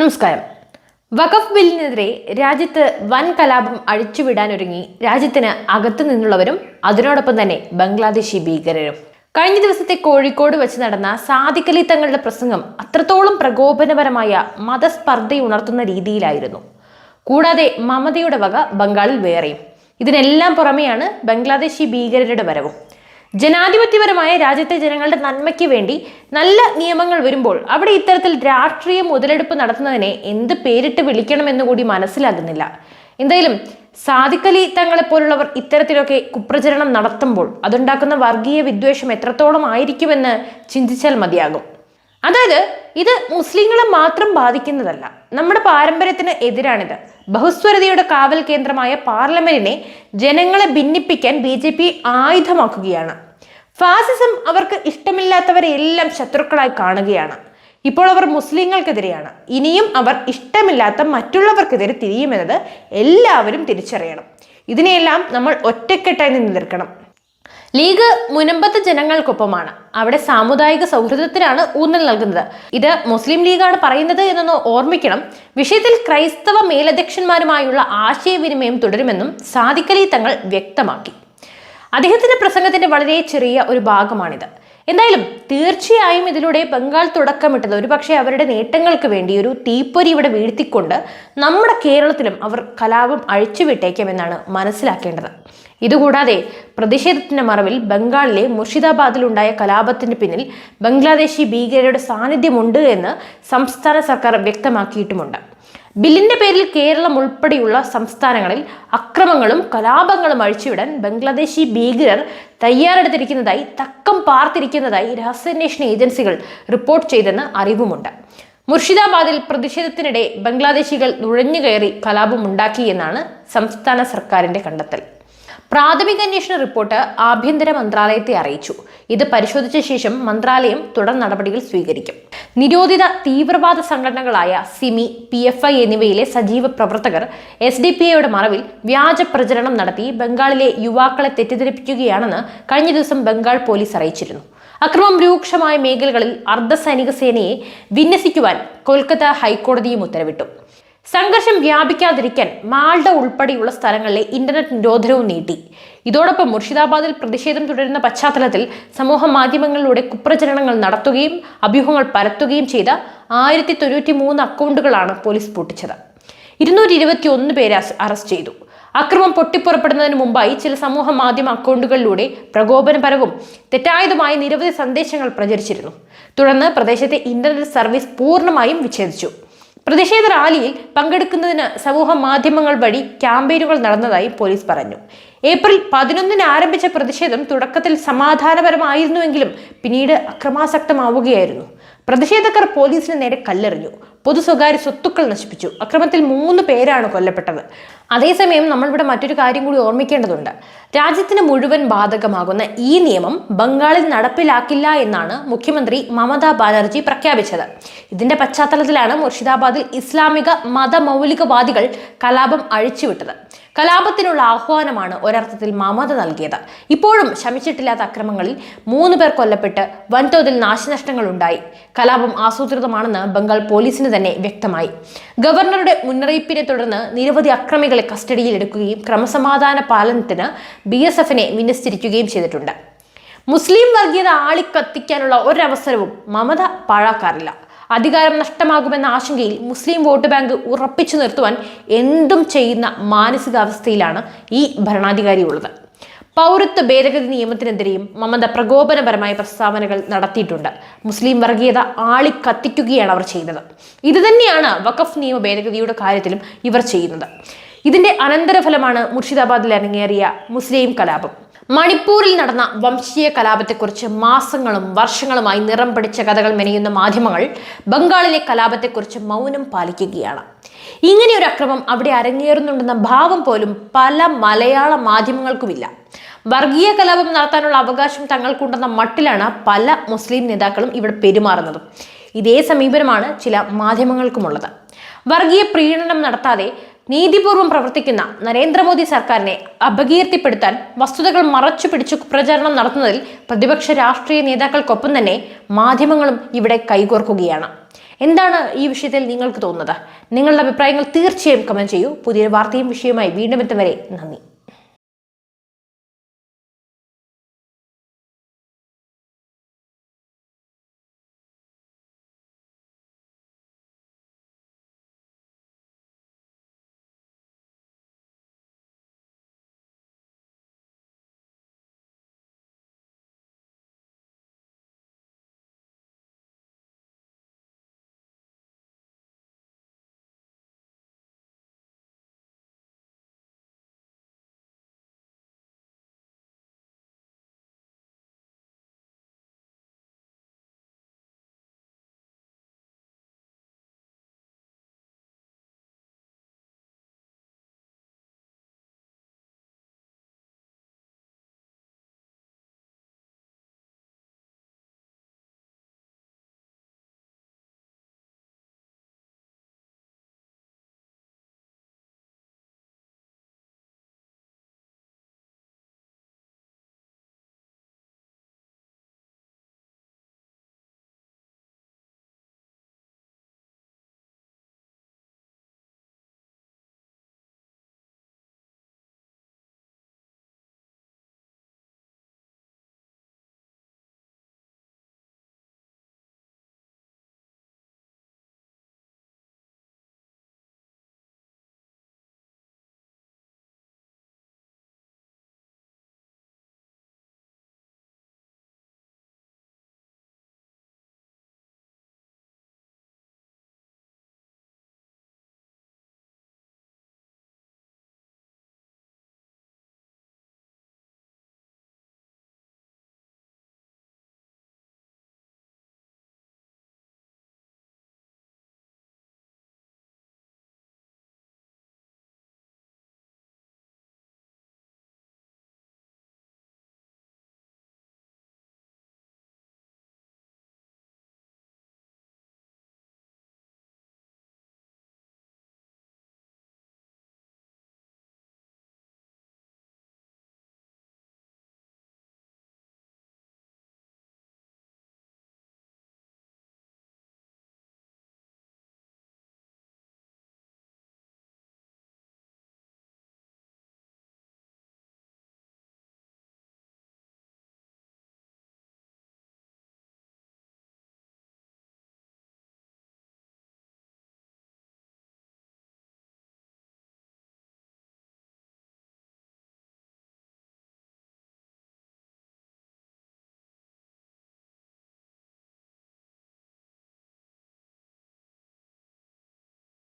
നമസ്കാരം. വഖഫ് ബില്ലിനെതിരെ രാജ്യത്ത് വൻ കലാപം അഴിച്ചുവിടാനൊരുങ്ങി രാജ്യത്തിന് അകത്തു നിന്നുള്ളവരും അതിനോടൊപ്പം തന്നെ ബംഗ്ലാദേശി ഭീകരരും. കഴിഞ്ഞ ദിവസത്തെ കോഴിക്കോട് വെച്ച് നടന്ന സാദിഖലി തങ്ങളുടെ പ്രസംഗം അത്രത്തോളം പ്രകോപനപരമായ മതസ്പർദ്ധയുണർത്തുന്ന രീതിയിലായിരുന്നു. കൂടാതെ മമതയുടെ വക ബംഗാളിൽ വേറെയും. ഇതിനെല്ലാം പുറമെയാണ് ബംഗ്ലാദേശി ഭീകരരുടെ വരവും. ജനാധിപത്യപരമായ രാജ്യത്തെ ജനങ്ങളുടെ നന്മയ്ക്ക് വേണ്ടി നല്ല നിയമങ്ങൾ വരുമ്പോൾ അവിടെ ഇത്തരത്തിൽ രാഷ്ട്രീയ മുതലെടുപ്പ് നടത്തുന്നതിനെ എന്ത് പേരിട്ട് വിളിക്കണമെന്ന് കൂടി മനസ്സിലാകുന്നില്ല. എന്തായാലും സാദിഖലി തങ്ങളെപ്പോലുള്ളവർ ഇത്തരത്തിലൊക്കെ കുപ്രചരണം നടത്തുമ്പോൾ അതുണ്ടാക്കുന്ന വർഗീയ വിദ്വേഷം എത്രത്തോളം ആയിരിക്കുമെന്ന് ചിന്തിച്ചാൽ മതിയാകും. അതായത് ഇത് മുസ്ലിങ്ങളെ മാത്രം ബാധിക്കുന്നതല്ല. നമ്മുടെ പാരമ്പര്യത്തിന് എതിരാണിത്. ബഹുസ്വരതയുടെ കാവൽ കേന്ദ്രമായ പാർലമെന്റിനെ ജനങ്ങളെ ഭിന്നിപ്പിക്കാൻ ബി ജെ പി ആയുധമാക്കുകയാണ്. ഫാസിസം അവർക്ക് ഇഷ്ടമില്ലാത്തവരെ എല്ലാം ശത്രുക്കളായി കാണുകയാണ്. ഇപ്പോൾ അവർ മുസ്ലിങ്ങൾക്കെതിരെയാണ്. ഇനിയും അവർ ഇഷ്ടമില്ലാത്ത മറ്റുള്ളവർക്കെതിരെ തിരിയുമെന്നത് എല്ലാവരും തിരിച്ചറിയണം. ഇതിനെയെല്ലാം നമ്മൾ ഒറ്റക്കെട്ടായി നിന്ന് നിൽക്കണം ലീഗ് മുനമ്പത്ത് ജനങ്ങൾക്കൊപ്പമാണ്. അവിടെ സാമുദായിക സൗഹൃദത്തിനാണ് ഊന്നൽ നൽകുന്നത്. ഇത് മുസ്ലിം ലീഗാണ് പറയുന്നത് എന്നൊന്ന് ഓർമ്മിക്കണം. വിഷയത്തിൽ ക്രൈസ്തവ മേലധ്യക്ഷന്മാരുമായുള്ള ആശയവിനിമയം തുടരുമെന്നും സാദിഖലി തങ്ങൾ വ്യക്തമാക്കി. അദ്ദേഹത്തിന്റെ പ്രസംഗത്തിന്റെ വളരെ ചെറിയ ഒരു ഭാഗമാണിത്. എന്തായാലും തീർച്ചയായും ഇതിലൂടെ ബംഗാൾ തുടക്കമിട്ടത് ഒരുപക്ഷെ അവരുടെ നേട്ടങ്ങൾക്ക് വേണ്ടി ഒരു തീപ്പൊരി ഇവിടെ വീഴ്ത്തിക്കൊണ്ട് നമ്മുടെ കേരളത്തിലും അവർ കലാപം അഴിച്ചുവിട്ടേക്കുമെന്നാണ് മനസ്സിലാക്കേണ്ടത്. ഇതുകൂടാതെ പ്രതിഷേധത്തിന്റെ മറവിൽ ബംഗാളിലെ മുർഷിദാബാദിലുണ്ടായ കലാപത്തിന് പിന്നിൽ ബംഗ്ലാദേശി ഭീകരരുടെ സാന്നിധ്യമുണ്ട് എന്ന് സംസ്ഥാന സർക്കാർ വ്യക്തമാക്കിയിട്ടുമുണ്ട്. ബില്ലിന്റെ പേരിൽ കേരളം ഉൾപ്പെടെയുള്ള സംസ്ഥാനങ്ങളിൽ അക്രമങ്ങളും കലാപങ്ങളും അഴിച്ചുവിടാൻ ബംഗ്ലാദേശി ഭീകരർ തയ്യാറെടുത്തിരിക്കുന്നതായി തക്കം പാർത്തിരിക്കുന്നതായി രഹസ്യാന്വേഷണ ഏജൻസികൾ റിപ്പോർട്ട് ചെയ്തെന്ന് അറിവുമുണ്ട്. മുർഷിദാബാദിൽ പ്രതിഷേധത്തിനിടെ ബംഗ്ലാദേശികൾ നുഴഞ്ഞുകയറി കലാപമുണ്ടാക്കി എന്നാണ് സംസ്ഥാന സർക്കാരിന്റെ കണ്ടെത്തൽ. പ്രാഥമിക അന്വേഷണ റിപ്പോർട്ട് ആഭ്യന്തര മന്ത്രാലയത്തെ അറിയിച്ചു. ഇത് പരിശോധിച്ച ശേഷം മന്ത്രാലയം തുടർ നടപടികൾ സ്വീകരിക്കും. നിരോധിത തീവ്രവാദ സംഘടനകളായ സിമി പി എഫ് ഐ എന്നിവയിലെ സജീവ പ്രവർത്തകർ എസ് ഡി പി ഐയുടെ മറവിൽ വ്യാജ പ്രചരണം നടത്തി ബംഗാളിലെ യുവാക്കളെ തെറ്റിദ്ധരിപ്പിക്കുകയാണെന്ന് കഴിഞ്ഞ ദിവസം ബംഗാൾ പോലീസ് അറിയിച്ചിരുന്നു. അക്രമം രൂക്ഷമായ മേഖലകളിൽ അർദ്ധസൈനിക സേനയെ വിന്യസിക്കുവാൻ കൊൽക്കത്ത ഹൈക്കോടതിയും ഉത്തരവിട്ടു. സംഘർഷം വ്യാപിക്കാതിരിക്കാൻ മാൾഡ ഉൾപ്പെടെയുള്ള സ്ഥലങ്ങളിലെ ഇന്റർനെറ്റ് നിരോധനവും നീട്ടി. ഇതോടൊപ്പം മുർഷിദാബാദിൽ പ്രതിഷേധം തുടരുന്ന പശ്ചാത്തലത്തിൽ സമൂഹ മാധ്യമങ്ങളിലൂടെ കുപ്രചരണങ്ങൾ നടത്തുകയും അഭ്യൂഹങ്ങൾ പരത്തുകയും ചെയ്ത ആയിരത്തി തൊണ്ണൂറ്റി മൂന്ന് അക്കൗണ്ടുകളാണ് പോലീസ് പൊട്ടിച്ചത്. ഇരുന്നൂറ്റി ഇരുപത്തി ഒന്ന് പേരെ അറസ്റ്റ് ചെയ്തു. അക്രമം പൊട്ടിപ്പുറപ്പെടുന്നതിന് മുമ്പായി ചില സമൂഹ മാധ്യമ അക്കൗണ്ടുകളിലൂടെ പ്രകോപനപരവും തെറ്റായതുമായ നിരവധി സന്ദേശങ്ങൾ പ്രചരിച്ചിരുന്നു. തുടർന്ന് പ്രദേശത്തെ ഇന്റർനെറ്റ് സർവീസ് പൂർണമായും വിച്ഛേദിച്ചു. പ്രതിഷേധ റാലിയിൽ പങ്കെടുക്കുന്നതിന് സമൂഹ മാധ്യമങ്ങൾ വഴി ക്യാമ്പയിനുകൾ നടന്നതായി പോലീസ് പറഞ്ഞു. ഏപ്രിൽ പതിനൊന്നിന് ആരംഭിച്ച പ്രതിഷേധം തുടക്കത്തിൽ സമാധാനപരമായിരുന്നുവെങ്കിലും പിന്നീട് അക്രമാസക്തമാവുകയായിരുന്നു. പ്രതിഷേധക്കാർ പോലീസിന് നേരെ കല്ലെറിഞ്ഞു. പൊതു സ്വകാര്യ സ്വത്തുക്കൾ നശിപ്പിച്ചു. അക്രമത്തിൽ മൂന്ന് പേരാണ് കൊല്ലപ്പെട്ടത്. അതേസമയം നമ്മളിവിടെ മറ്റൊരു കാര്യം കൂടി ഓർമ്മിക്കേണ്ടതുണ്ട്. രാജ്യത്തിന് മുഴുവൻ ബാധകമാകുന്ന ഈ നിയമം ബംഗാളിൽ നടപ്പിലാക്കില്ല എന്നാണ് മുഖ്യമന്ത്രി മമതാ ബാനർജി പ്രഖ്യാപിച്ചത്. ഇതിന്റെ പശ്ചാത്തലത്തിലാണ് മുർഷിദാബാദിൽ ഇസ്ലാമിക മതമൗലികവാദികൾ കലാപം അഴിച്ചുവിട്ടത്. കലാപത്തിനുള്ള ആഹ്വാനമാണ് ഒരർത്ഥത്തിൽ മമത നൽകിയത്. ഇപ്പോഴും ശമിച്ചിട്ടില്ലാത്ത അക്രമങ്ങളിൽ മൂന്ന് പേർ കൊല്ലപ്പെട്ട് വൻതോതിൽ നാശനഷ്ടങ്ങൾ ഉണ്ടായി കലാപം ആസൂത്രിതമാണെന്ന് ബംഗാൾ പോലീസിന് തന്നെ വ്യക്തമായി. ഗവർണറുടെ മുന്നറിയിപ്പിനെ തുടർന്ന് നിരവധി അക്രമികളെ കസ്റ്റഡിയിൽ എടുക്കുകയും ക്രമസമാധാന പാലനത്തിന് ബി എസ് എഫിനെ വിന്യസിച്ചിരിക്കുകയും ചെയ്തിട്ടുണ്ട്. മുസ്ലിം വർഗീയത ആളിക്കത്തിക്കാനുള്ള ഒരവസരവും മമത പാഴാക്കാറില്ല. അധികാരം നഷ്ടമാകുമെന്ന ആശങ്കയിൽ മുസ്ലിം വോട്ട് ബാങ്ക് ഉറപ്പിച്ചു നിർത്തുവാൻ എന്തും ചെയ്യുന്ന മാനസികാവസ്ഥയിലാണ് ഈ ഭരണാധികാരി ഉള്ളത് പൗരത്വ ഭേദഗതി നിയമത്തിനെതിരെയും മമത പ്രകോപനപരമായ പ്രസ്താവനകൾ നടത്തിയിട്ടുണ്ട്. മുസ്ലിം വർഗീയത ആളിക്കത്തിക്കുകയാണ് അവർ ചെയ്യുന്നത്. ഇതുതന്നെയാണ് വഖഫ് നിയമ ഭേദഗതിയുടെ കാര്യത്തിലും ഇവർ ചെയ്യുന്നത്. ഇതിന്റെ അനന്തരഫലമാണ് മുർഷിദാബാദിൽ അരങ്ങേറിയ മുസ്ലിം കലാപം. മണിപ്പൂരിൽ നടന്ന വംശീയ കലാപത്തെക്കുറിച്ച് മാസങ്ങളും വർഷങ്ങളുമായി നിറം പിടിച്ച കഥകൾ മെനയുന്ന മാധ്യമങ്ങൾ ബംഗാളിലെ കലാപത്തെക്കുറിച്ച് മൗനം പാലിക്കുകയാണ്. ഇങ്ങനെയൊരു അക്രമം അവിടെ അരങ്ങേറുന്നുണ്ടെന്ന ഭാവം പോലും പല മലയാള മാധ്യമങ്ങൾക്കുമില്ല. വർഗീയ കലാപം നടത്താനുള്ള അവകാശം തങ്ങൾക്കുണ്ടെന്ന മട്ടിലാണ് പല മുസ്ലിം നേതാക്കളും ഇവിടെ പെരുമാറുന്നത്. ഇതേ സമീപനമാണ് ചില മാധ്യമങ്ങൾക്കുമുള്ളത്. വർഗീയ പ്രീണനം നടത്താതെ നീതിപൂർവം പ്രവർത്തിക്കുന്ന നരേന്ദ്രമോദി സർക്കാരിനെ അപകീർത്തിപ്പെടുത്താൻ വസ്തുതകൾ മറച്ചു പിടിച്ചു പ്രചാരണം നടത്തുന്നതിൽ പ്രതിപക്ഷ രാഷ്ട്രീയ നേതാക്കൾക്കൊപ്പം തന്നെ മാധ്യമങ്ങളും ഇവിടെ കൈകോർക്കുകയാണ്. എന്താണ് ഈ വിഷയത്തിൽ നിങ്ങൾക്ക് തോന്നുന്നത്? നിങ്ങളുടെ അഭിപ്രായങ്ങൾ തീർച്ചയായും കമന്റ് ചെയ്യൂ. പുതിയൊരു വാർത്തയും വിഷയവുമായി വീണ്ടും എത്തും വരെ നന്ദി.